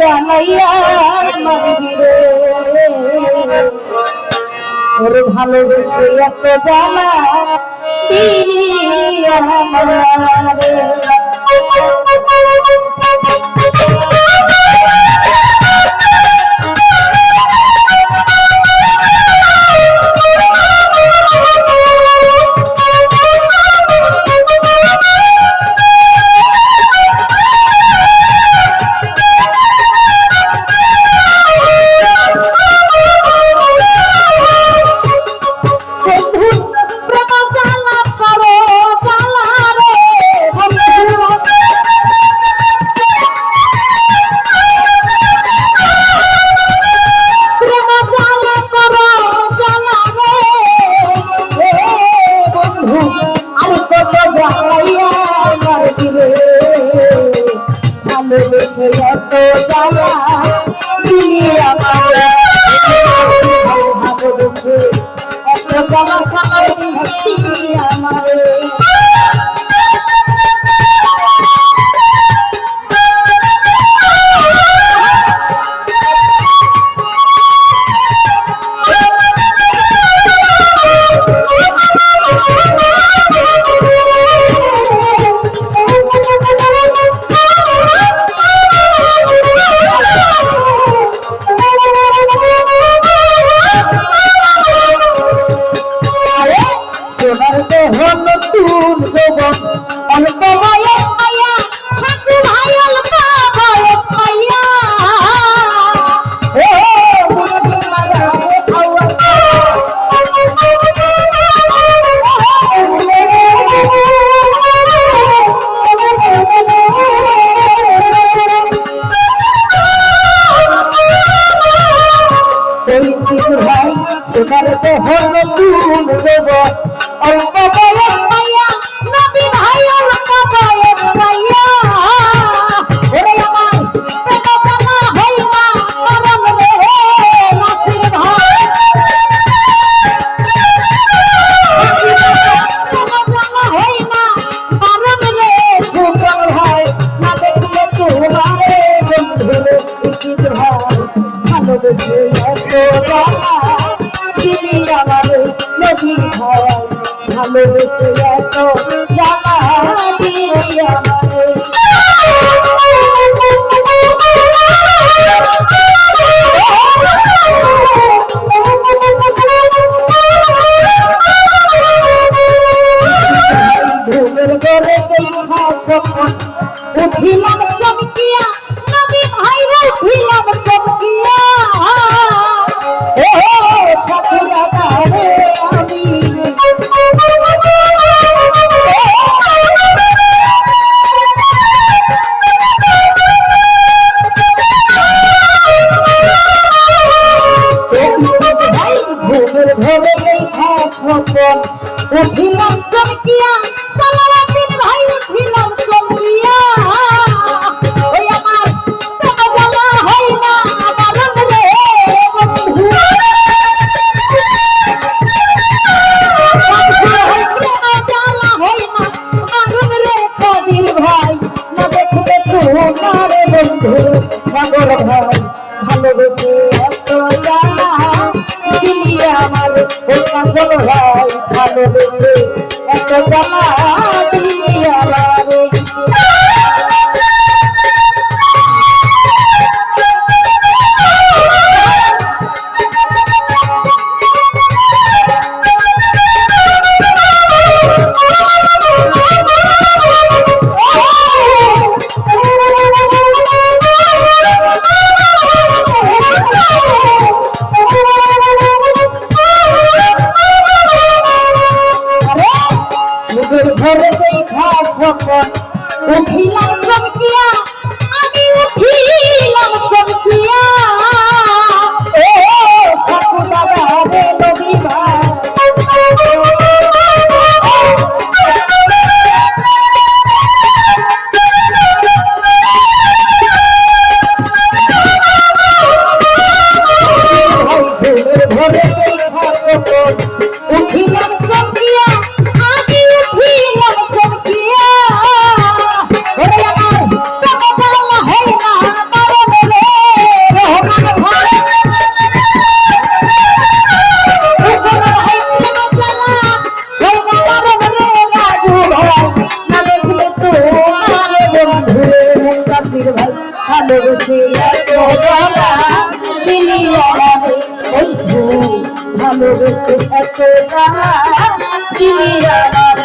জ্বালাইয়া মারবি রে। ওর ভালোবেসে এত জানা দিলি আমারে। বন্ধু আর কত জ্বালাইয়া মারবি রে ভালোবেসে এত জ্বালা দিলি আমার ভালোবেসে এত জ্বালা ভাই সোনার দেহ নতুন যৌবন অল্প বয়স মায়া নবী ভাই অল্প বয়স মায়া ওরে আমার প্রেম জানা হই না মরম রে নাসির ভাই জানা হই না মরম রে ফুটন ভাই না দেখলে তোমারে বন্ধু রে ভাই ভালোবেসে এত ভালোবেসে এত জানা দিলি আমারে ঘুমের ঘরে দেখা স্বপন উঠিলাম চমকিয়া ভালোবেসে এত দিলি আমারে